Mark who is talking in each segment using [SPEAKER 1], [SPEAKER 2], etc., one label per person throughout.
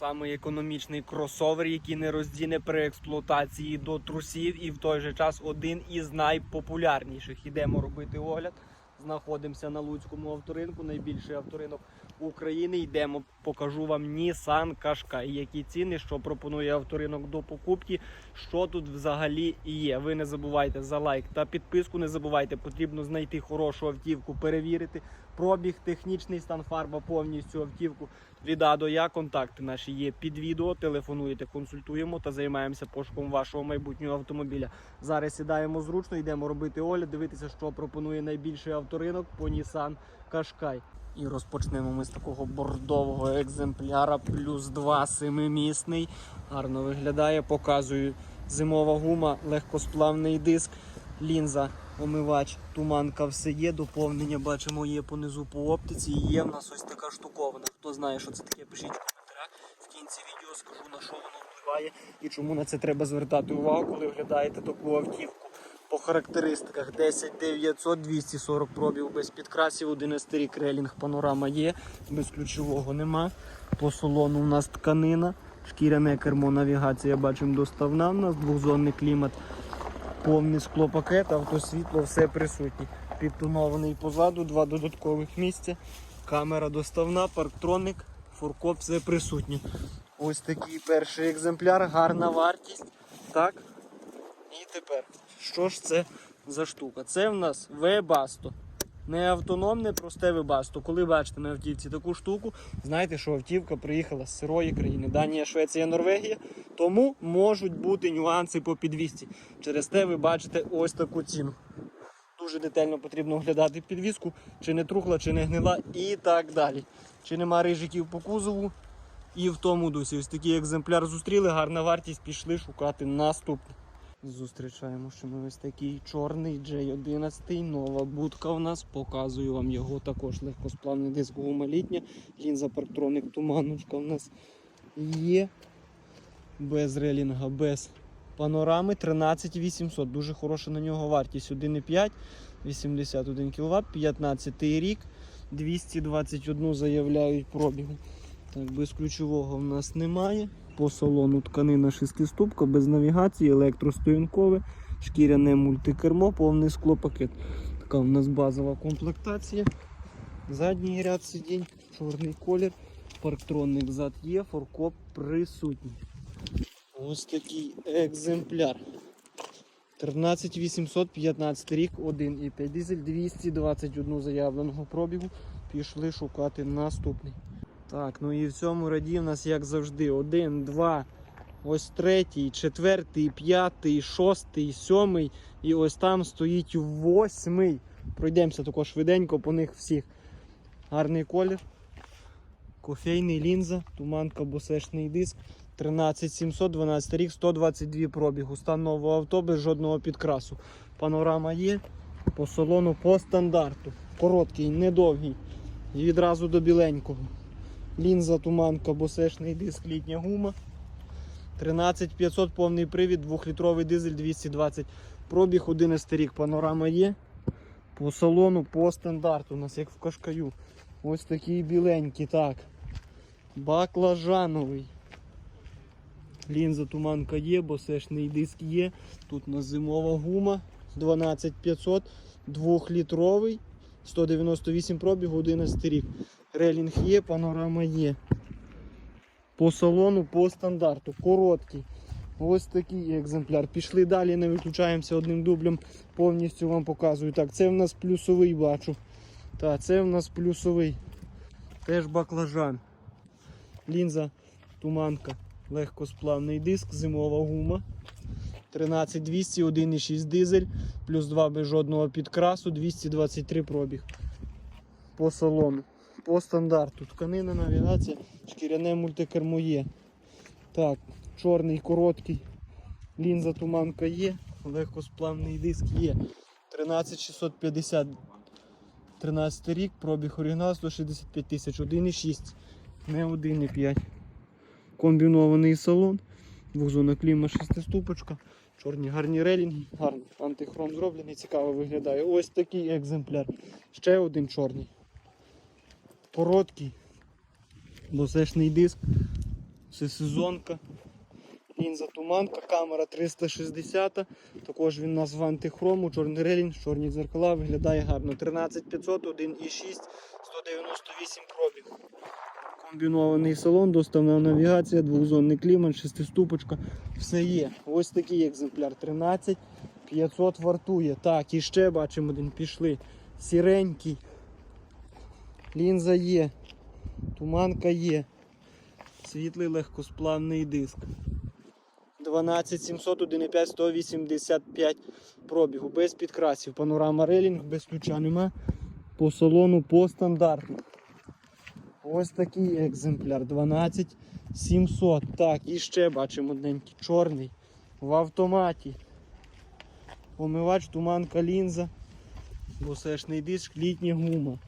[SPEAKER 1] Самий економічний кросовер, який не роздіне при експлуатації до трусів, і в той же час один із найпопулярніших. Ідемо робити огляд. Знаходимося на Луцькому авторинку, найбільший авторинок України. Йдемо, покажу вам Nissan Qashqai. Які ціни, що пропонує авторинок до покупки, що тут взагалі є. Ви не забувайте за лайк та підписку. Не забувайте, потрібно знайти хорошу автівку, перевірити пробіг, технічний стан фарба, повністю автівку від А до Я. Контакти наші є під відео. Телефонуєте, консультуємо та займаємося пошуком вашого майбутнього автомобіля. Зараз сідаємо зручно, йдемо робити огляд, дивитися, що пропонує найбільший авторинок по Nissan Qashqai. І розпочнемо ми з такого бордового екземпляра, плюс 2 семимісний. Гарно виглядає, показую зимова гума, легкосплавний диск, лінза, омивач, туманка, все є. Доповнення бачимо є понизу по оптиці. І є в нас ось така штуковина. Хто знає, що це таке, пишіть в коментарях. В кінці відео скажу на що воно впливає і чому на це треба звертати увагу, коли оглядаєте таку автівку. По характеристиках 10 900 240 пробів без підкрасів, 11 рік релінг панорама є, без ключового нема. По салону у нас тканина, шкіряне кермо, навігація бачимо доставна. У нас двохзонний клімат, повний склопакет, автосвітло, все присутнє. Підтонований позаду, два додаткових місця. Камера доставна, парктроник, фуркоп, все присутнє. Ось такий перший екземпляр, гарна вартість. Так. І тепер, що ж це за штука? Це в нас Webasto. Не автономне, просте Webasto. Коли бачите на автівці таку штуку, знаєте, що автівка приїхала з сирої країни. Данія, Швеція, Норвегія. Тому можуть бути нюанси по підвісці. Через те ви бачите ось таку ціну. Дуже детально потрібно оглядати підвіску, чи не трухла, чи не гнила і так далі. Чи нема рижиків по кузову. І в тому дусі. Ось такий екземпляр зустріли, гарна вартість, пішли шукати наступний. Зустрічаємо, що ми ось такий чорний J11, нова будка у нас. Показую вам його також легкосплавний диск гума літня. Лінза парктроник туманочка у нас є. Без релінга, без панорами 13800. Дуже хороша на нього вартість. 1,5, 81 кВт, 15 рік, 221 заявляють пробігу. Так, без ключового в нас немає. По салону тканина шестиступка, без навігації, електростоянкове, шкіряне мультикермо, повний склопакет. Така у нас базова комплектація. Задній ряд сидінь, чорний колір, парктронник зад є, форкоп присутній. Ось такий екземпляр. 13815 рік, 1,5 дизель, 221 заявленого пробігу. Пішли шукати наступний. Так, ну і в цьому раді в нас, як завжди, один, два, ось третій, четвертий, п'ятий, шостий, сьомий. І ось там стоїть восьмий. Пройдемося також швиденько по них всіх. Гарний колір. Кофейний лінза, туманка, босешний диск. 13700, 12 рік, 122 пробігу. Стан нового авто без жодного підкрасу. Панорама є. По салону по стандарту. Короткий, недовгий. І відразу до біленького. Лінза, туманка, босешний диск, літня гума. 13500 повний привід, 2-літровий дизель 220. Пробіг 11 рік. Панорама є. По салону, по стандарту. У нас як в кашкаю. Ось такий біленький. Так. Баклажановий. Лінза туманка є, босешний диск є. Тут у нас зимова гума 12500, 2-літровий, 198 пробігу, 11 рік. Релінг є, панорама є. По салону, по стандарту. Короткий. Ось такий екземпляр. Пішли далі, не виключаємося одним дублем. Повністю вам показую. Так, це в нас плюсовий бачу. Так, це в нас плюсовий. Теж баклажан. Лінза, туманка, легкосплавний диск, зимова гума. 13200, 1,6 дизель, плюс 2 без жодного підкрасу, 223 пробіг. По салону. По стандарту. Тканина, навігація, шкіряне мультикермо є. Так, чорний, короткий. Лінза туманка є, легкосплавний диск є. 13650. 13 рік, пробіг оригінал 165 тисяч, 1,6, не 1,5. Комбінований салон, двохзонна кліма, шестиступочка, чорні гарні релінги, гарний антихром зроблений, цікаво виглядає. Ось такий екземпляр. Ще один чорний. Короткий, босешний диск, Це сезонка. Лінза туманка, камера 360. Також він в антихрому, чорний релінг, чорні дзеркала, виглядає гарно. 13500, 1,6, 198 пробіг. Комбінований салон, доставна навігація, двохзонний клімат, шестиступочка. Все є. Ось такий екземпляр. 13 500 вартує. Так, і ще бачимо один пішли. Сіренький. Лінза є. Туманка є. Світлий легкосплавний диск. 12700, 1,5, 185 пробігу, без підкрасів. Панорама релінг, без ключа нема. По салону по стандарту. Ось такий екземпляр. 12700. Так, і ще бачимо одненький чорний. В автоматі. Помивач, туманка лінза. Босешний диск, літня гума.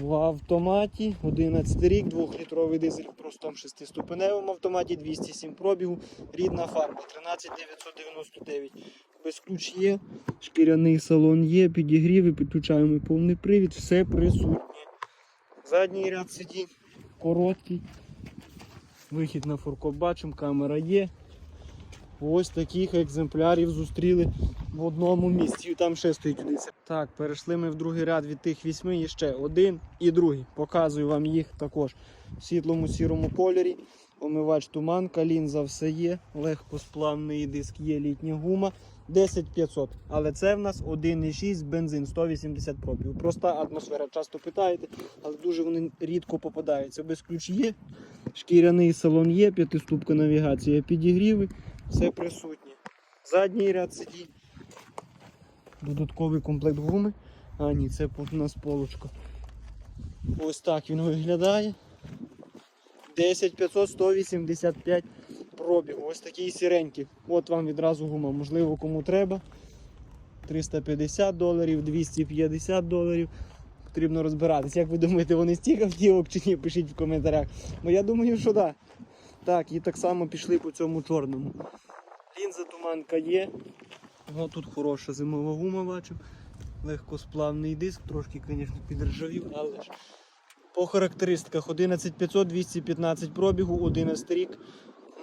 [SPEAKER 1] В автоматі 11 рік, 2-літровий дизель в простому 6-ступеневому автоматі, 207 пробігу, рідна фарба 13999. Без ключ є, шкіряний салон є, підігріви, підключаємо повний привід, все присутнє. Задній ряд сидінь короткий. Вихід на фуркоп бачимо, камера є. Ось таких екземплярів зустріли в одному місці. Там ще стоїть один. Так, перейшли ми в другий ряд від тих вісьми, і ще один і другий. Показую вам їх також в світлому сірому кольорі. Омивач туманка, лінза все є, легкосплавний диск є, літня гума. 10500. Але це в нас 1,6 бензин 180 пробів. Проста атмосфера. Часто питаєте, але дуже вони рідко попадаються. Без ключ є, шкіряний салон є, п'ятиступка навігація, підігріви, все присутнє. Задній ряд сидінь. Додатковий комплект гуми. А, ні, це у нас полочка. Ось так він виглядає. 10500 185 пробіг. Ось такий сіренький. От вам відразу гума. Можливо, кому треба. 350 доларів, 250 доларів. Потрібно розбиратись. Як ви думаєте, вони стільки автівок чи ні? Пишіть в коментарях. Ну я думаю, що так. Так, і так само пішли по цьому чорному. Лінза туманка є. О, тут хороша зимова гума бачу. Легкосплавний диск, трошки, звісно, підржавів, але ж. По характеристиках 11500, 215 пробігу, 11 рік.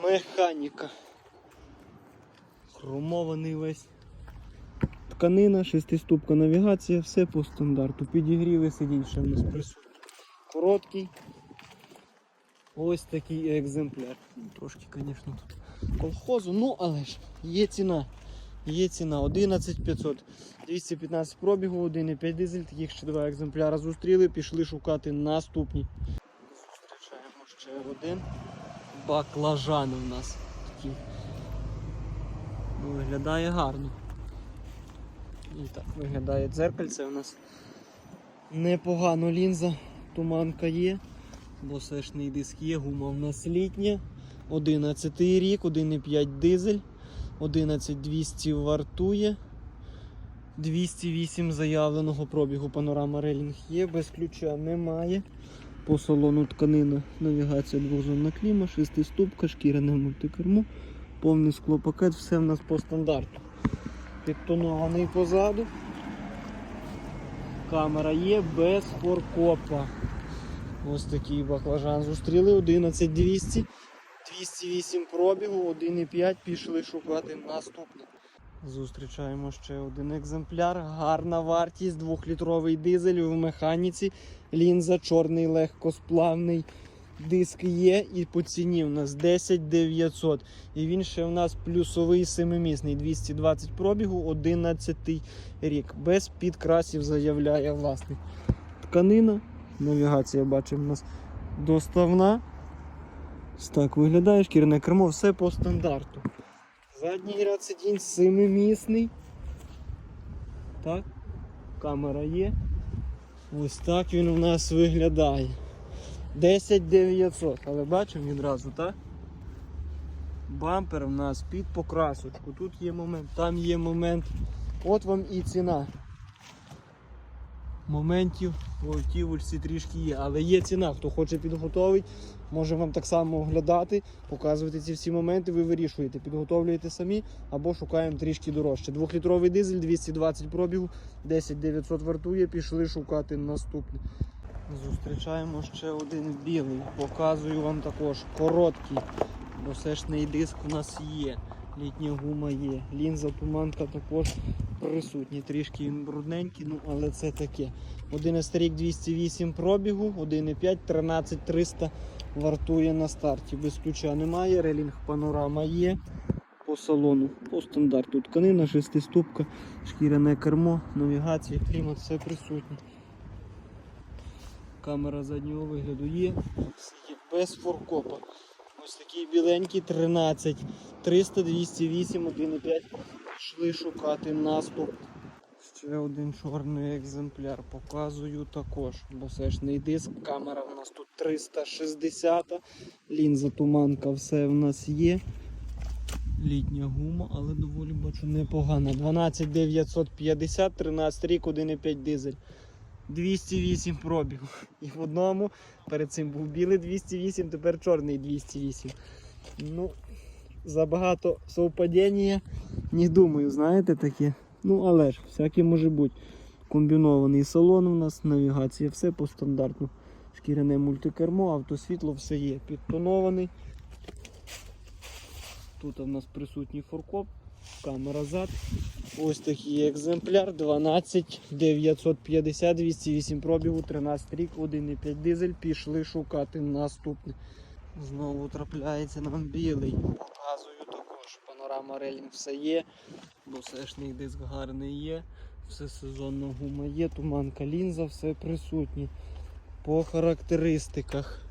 [SPEAKER 1] Механіка. Хромований весь. Тканина, шестиступка навігація, все по стандарту. Підігріви сидінь ще в нас присутні. Короткий. Ось такий екземпляр. Ну, Трошки, звісно, тут колхозу, ну але ж є ціна. Є ціна 11500, 215 пробігу, 1,5 дизель, таких ще два екземпляри зустріли, пішли шукати наступні. Зустрічаємо ще один. Баклажани у нас такі. Ну, виглядає гарно. І так виглядає дзеркальце у нас. Непогано лінза, туманка є, босешний диск є, гума в нас літня. 11 рік, 1,5 дизель. 11200 вартує. 208 заявленого пробігу панорама релінг є, без ключа немає. По салону тканина, навігація двохзонна кліма, шестиступка, шкіряне мультикермо, повний склопакет, все в нас по стандарту. Підтонований позаду. Камера є без форкопа. Ось такий баклажан зустріли 11200. 208 пробігу, 1,5 пішли шукати наступне. Зустрічаємо ще один екземпляр. Гарна вартість, 2-літровий дизель в механіці. Лінза, чорний легкосплавний. Диск є і по ціні у нас 10 900. І він ще у нас плюсовий семимісний. 220 пробігу, 11 рік. Без підкрасів заявляє власник. Тканина. Навігація бачимо у нас доставна. Так виглядає шкірне кермо, все по стандарту. Задній ряд сидінь семимісний. Так, камера є. Ось так він у нас виглядає. 10900, але бачимо відразу, так? Бампер у нас під покрасочку. Тут є момент, там є момент. От вам і ціна. Моментів по автівочці трішки є, але є ціна. Хто хоче підготовити, може вам так само оглядати, показувати ці всі моменти, ви вирішуєте, підготовлюєте самі або шукаємо трішки дорожче. Двохлітровий дизель, 220 пробігу, 10 900 вартує, пішли шукати наступне. Зустрічаємо ще один білий. Показую вам також короткий, бо все ж не диск у нас є. Літня гума є. Лінза туманка також присутні. Трішки він брудненький, ну але це таке. 11 рік 208 пробігу, 1,5, 13 300 вартує на старті. Без ключа немає, релінг панорама є. По салону, по стандарту тканина, шестиступка, шкіряне кермо, навігація, клімат, все присутнє. Камера заднього вигляду є без форкопа. Ось такий біленький 13, 300, 208, 1,5. Пішли шукати наступ. Ще один чорний екземпляр показую також, бо все ж не диск. Камера в нас тут 360, лінза туманка, все в нас є. Літня гума, але доволі бачу непогана. 12950, 13 рік, 1,5 дизель. 208 пробігу. І в одному перед цим був білий 208, тепер чорний 208. Ну, забагато совпадіння, не думаю, знаєте таке. Ну, але ж, всяке може бути. Комбінований салон у нас, навігація, все по стандарту. Шкіряне мультикермо, автосвітло, все є. Підтонований. Тут у нас присутній форкоп, камера зад. Ось такий екземпляр 12 950 208 пробігу, 13 рік, 1,5 дизель. Пішли шукати наступний. Знову трапляється нам білий. Показую також. Панорама рейлінг все є, бо сешний диск гарний є. Все сезонна гума є, туманка лінза, все присутнє. По характеристиках.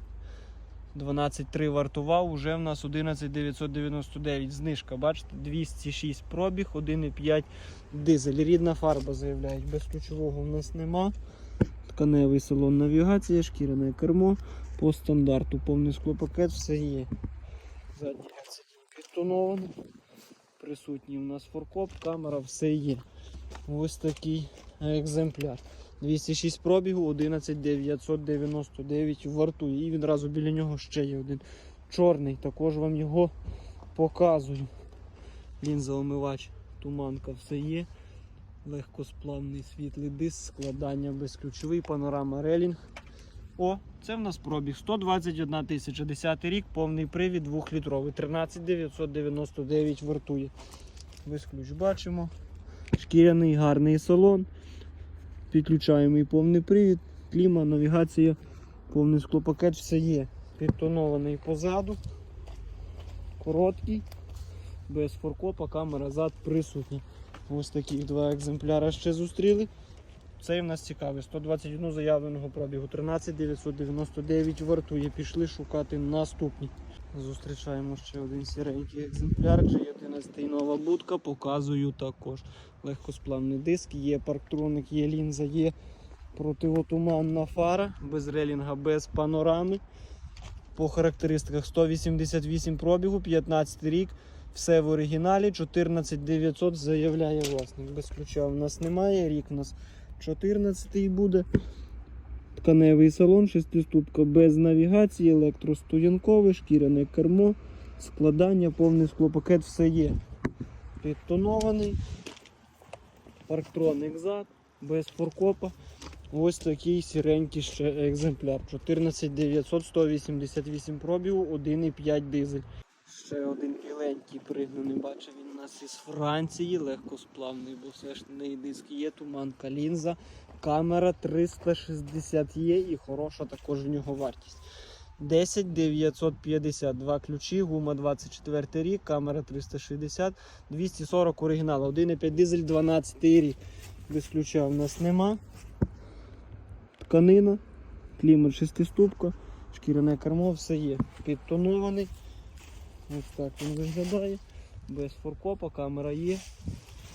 [SPEAKER 1] 12.3 вартував, уже в нас 11999 знижка. Бачите, 206 пробіг, 1,5 дизель. Рідна фарба заявляють, без ключового в нас нема. Тканевий салон навігація, шкіряне кермо. По стандарту повний склопакет, все є. Задній сидінь підтонований. Присутній у нас форкоп, камера, все є. Ось такий екземпляр. 206 пробігу, 11999 вартує. І відразу біля нього ще є один чорний. Також вам його показую. Лінзоомивач, туманка, все є. Легкосплавний світлий диск, складання безключовий, панорама релінг. О, це в нас пробіг 121 тисяча, 10 рік, повний привід 2-літровий, 13999 вартує. Ключ бачимо. Шкіряний гарний салон. Підключаємо і повний привід, кліма, навігація, повний склопакет, все є. Підтонований позаду. Короткий, без форкопа, камера зад присутня. Ось таких два екземпляри ще зустріли. Цей в нас цікавий. 121 заявленого пробігу. 13999 вартує. Пішли шукати наступні. Зустрічаємо ще один сіренький екземпляр. G11 нова будка. Показую також. Легкосплавний диск, є парктроник, є лінза, є противотуманна фара, без релінга, без панорами. По характеристиках 188 пробігу, 15 рік. Все в оригіналі, 14900 заявляє власник. Без ключа в нас немає, рік у нас 14 буде. Тканевий салон, шестиступка без навігації, електростоянкове, шкіряне кермо, складання, повний склопакет, все є. Підтонований. Парктроник зад, без форкопа. Ось такий сіренький ще екземпляр. 14900, 188 пробігу, 1,5 дизель. Ще один біленький пригнаний, бачив він у нас із Франції, легкосплавний, бо все ж не диск є, туманка лінза, камера 360 є і хороша також в нього вартість. 10 950, два ключі, гума 24 рік, камера 360, 240 оригінал, 1,5 дизель 12 рік. Без ключа в нас нема. Тканина, клімат шестиступка, шкіряне кермо, все є. Підтонований. Ось так він виглядає. Без форкопа, камера є.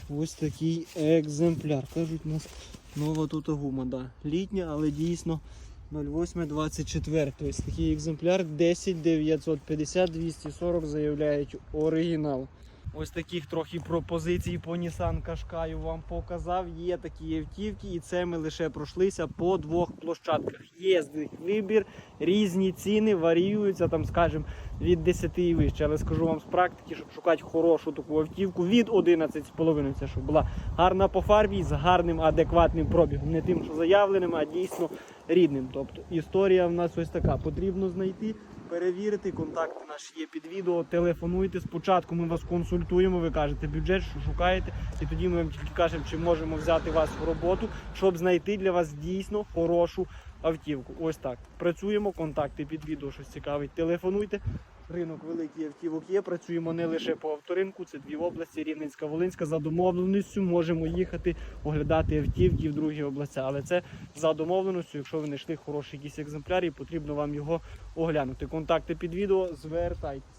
[SPEAKER 1] Ось такий екземпляр. Кажуть, у нас нова тут гума. Да. Літня, але дійсно 0824. Тобто такий екземпляр 10 950 240 заявляють оригінал. Ось таких трохи пропозицій по Nissan Qashqai вам показав. Є такі автівки, і це ми лише пройшлися по двох площадках. Є з них вибір, різні ціни варіюються, там, скажімо, від 10 і вище. Але скажу вам з практики, щоб шукати хорошу таку автівку від 11,5, це щоб була гарна по фарбі з гарним адекватним пробігом. Не тим, що заявленим, а дійсно рідним. Тобто історія в нас ось така. Потрібно знайти, перевірити. Контакти наші є під відео. Телефонуйте. Спочатку ми вас консультуємо. Ви кажете бюджет, що шукаєте, і тоді ми вам тільки кажемо, чи можемо взяти вас в роботу, щоб знайти для вас дійсно хорошу автівку. Ось так. Працюємо. Контакти під відео, щось цікавить. Телефонуйте. Ринок великий автівок є. Працюємо не лише по авторинку, це дві області, Рівненська, Волинська. За домовленістю можемо їхати оглядати автівки в другі області. Але це за домовленістю, якщо ви знайшли хороший якийсь екземпляр і потрібно вам його оглянути. Контакти під відео, звертайтеся.